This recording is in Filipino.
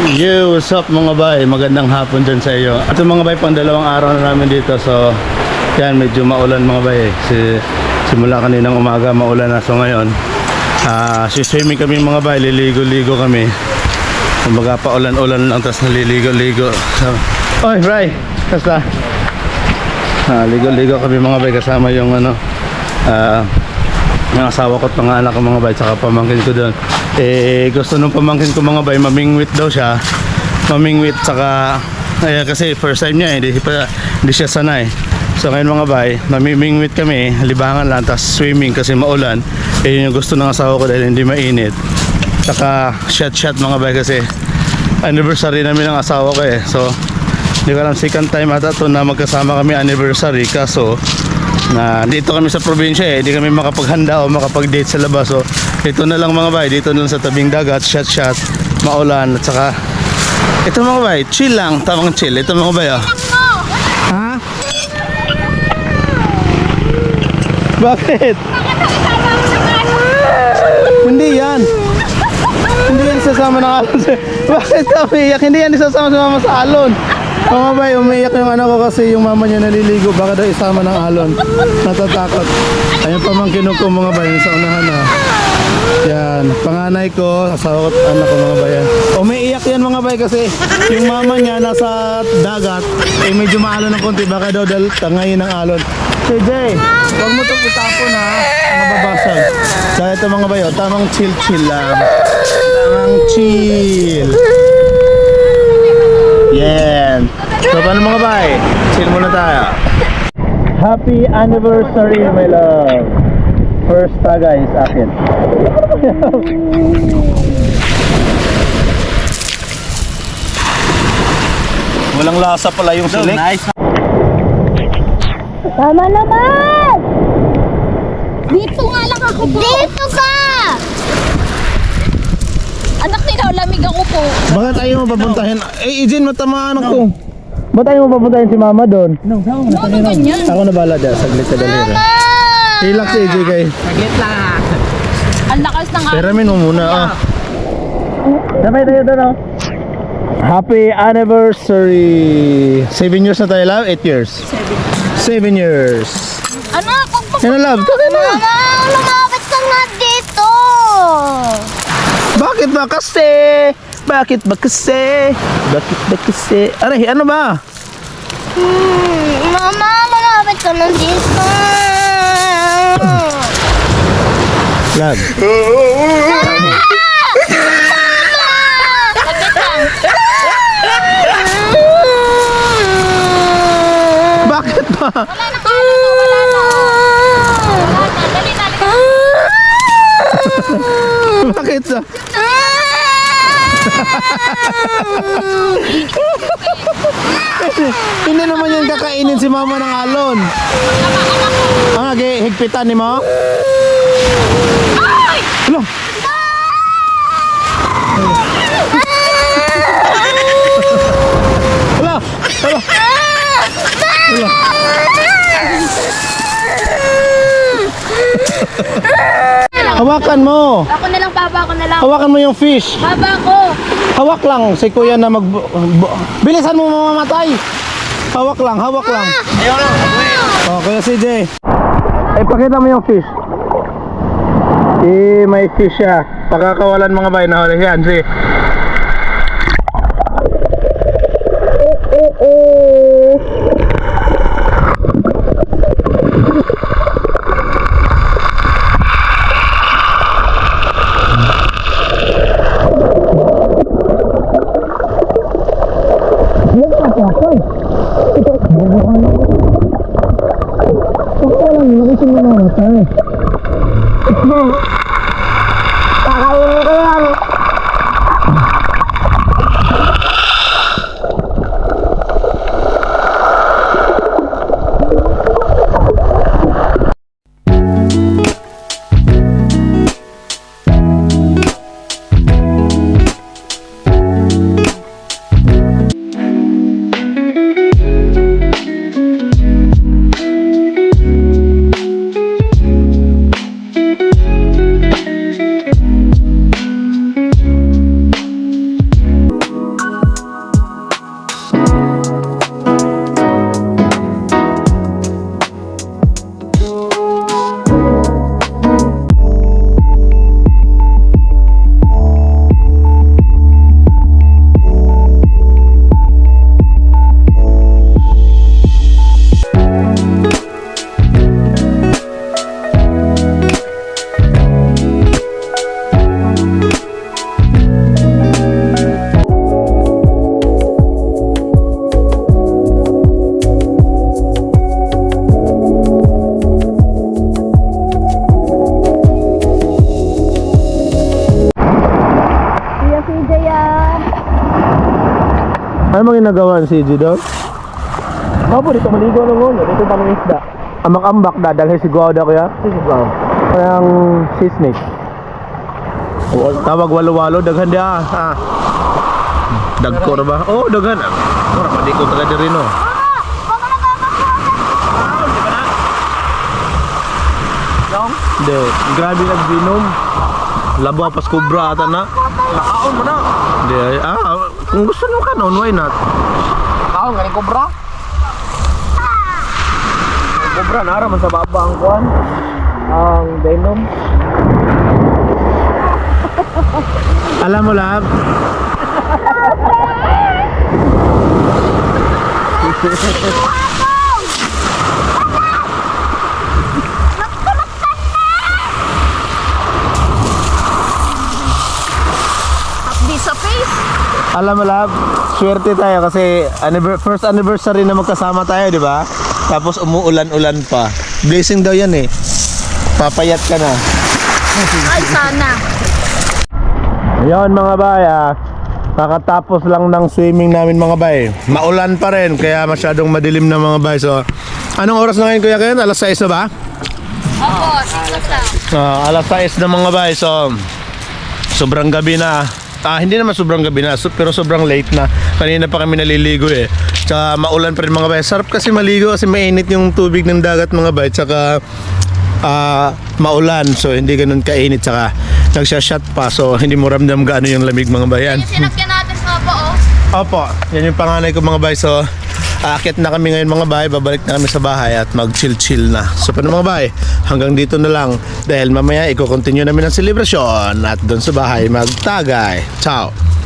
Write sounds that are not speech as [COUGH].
Yo, what's up mga bay? Magandang hapon dyan sa iyo. Ito mga bay, pang dalawang araw na namin dito. So, yan, medyo maulan mga bay. Si, simula kaninang umaga, maulan na. So ngayon, ah, swimming kami mga bay. Liligo-ligo kami. Kumbaga pa ulan-ulan lang, tapos naliligo-ligo. So, Oy, Bray! Kasta? Ah, ligo-ligo kami mga bay kasama yung ano, ah, yung asawa ko at mga anak ko mga bay tsaka pamangkin ko doon. Eh gusto nung pamangkin ko mga bay mamingwit daw siya. Mamingwit tsaka eh, kasi first time niya eh, hindi, pa, hindi siya sanay. So ngayon mga bay mamimingwit kami libangan lang tapos swimming kasi maulan. Eh yun yung gusto ng asawa ko dahil hindi mainit. Tsaka shot shot mga bay kasi anniversary namin ng asawa ko eh. So hindi ko alam second time ata to na magkasama kami anniversary. Kaso na dito kami sa probinsya eh. Hindi kami makapaghanda o makapag-date sa labas so dito na lang mga bay dito na lang sa tabing dagat shot shot maulan at saka ito mga bay chill lang tamang chill. Ito mga bay oh. ha? bakit? hindi yan. Hindi yan sasama ng alon. [LAUGHS] Bakit ka umiiyak hindi yan isasama sa mama sa alon mga bay, umiiyak yung ano ko kasi yung mama niya naliligo baka daw isama ng alon natatakot ayun pamangkin ko mga bay sa unahan na yan, panganay ko, asawa ko anak ko mga bayan. Umiiyak yan mga bay kasi yung mama niya nasa dagat, eh medyo maalon ng konti, baka daw dal tangayin ng alon. CJ, huwag mo itong itapon ha, mababasag. Kaya ito mga bayo, tamang chill-chill lang. Tamang chill. Yan. So paano mga bay? Chill muna tayo. Happy anniversary my love. First tagay sa akin. [LAUGHS] Walang lasa pala yung silik. Nice. Tama naman! Dito nga lang ako po. Dito ka! Anak nila, lamig ako po. Bakit ayaw mo papuntahin? Eh, Ijin, matamaan ako. Ba't ayaw mo papuntahin si mama doon? Ano ganyan? Ako na bala dyan, saglit ka dali. Relax si AJ kay. Ang lakas ng Peramin mo muna ah. Sabay tayo doon oh. Happy anniversary! 7 years na tayo, love? 8 years? 7 years. Anak, huwag pa Yan na, love. Tagay na. Mama, lumapit ka nga dito. Bakit ba kasi? Bakit ba kasi? Bakit ba kasi? Aray, ano ba? Hmm, mama, lumapit ka. Love. Saglit lang. Bakit ba na ka, ano, wala na. Wala na, dali na, dali na. Bakit sa? Hindi naman yan kakainin si mama ng alon. Ang agi, higpitan ni mo? Ay! Hala! Hala! Hala! Hawakan mo! Ako na lang, baba ko na lang. Hawakan mo yung fish. Baba ko. Hawak lang si kuya na mag... Bilisan mo mamamatay! Hawak lang, hawak lang. Ayaw lang. Oh, kuya CJ. Eh, pakita mo yung fish. Eh, may fish siya. Pagkakawalan mga bay na huli yan. Si. Ano Ito lang, nakasing na mga mata eh. Ito, ginagawa si CG doon? Opo, dito maligo ng ulo. Dito pa ng isda. Ambak-ambak na dahil si Goda kuya. Ikaw. Parang sisnik. Tawag walo-walo, daghan dia. Ah. Dagko na ba? Oh, daghan. Ora pa di ko taga diri no. Yung? Hindi, grabe nagbinom. Labo pas kubra ata na. Nakaon mo na. Hindi, ay, ah, kung gusto mo ka noon, why not? Galing kobra. Ang kobra, nara man sa baba ang kuhan. Ang venom. [LAUGHS] Alam mo lab? [LAUGHS] Di Alam mo lab, swerte tayo kasi first anniversary na magkasama tayo, di ba? Tapos umuulan-ulan pa. Blessing daw yan eh. Papayat ka na. Ay, sana. Ayun mga bay, ah. Kakatapos lang ng swimming namin mga bay. Maulan pa rin, kaya masyadong madilim na mga bay. So, anong oras na ngayon kuya Ken? Alas 6 na ba? Opo, six lang. Ah, alas 6 na mga bay. So, sobrang gabi na. Ah, hindi naman sobrang gabi na, so- pero sobrang late na. Kanina pa kami naliligo eh. Tsaka maulan pa rin mga bay. Sarap kasi maligo kasi mainit yung tubig ng dagat mga bay. Tsaka ah, maulan, so hindi ganun kainit. Tsaka nagsashot pa, so hindi mo ramdam gaano yung lamig mga bayan. Yung sinakyan natin sa po, oh. Opo, yan yung panganay ko mga bay. So, aakyat na kami ngayon mga bay. Babalik na kami sa bahay at mag-chill-chill na. So, paano mga bay? Hanggang dito na lang. Dahil mamaya, i-continue namin ang celebration at doon sa bahay magtagay. Ciao!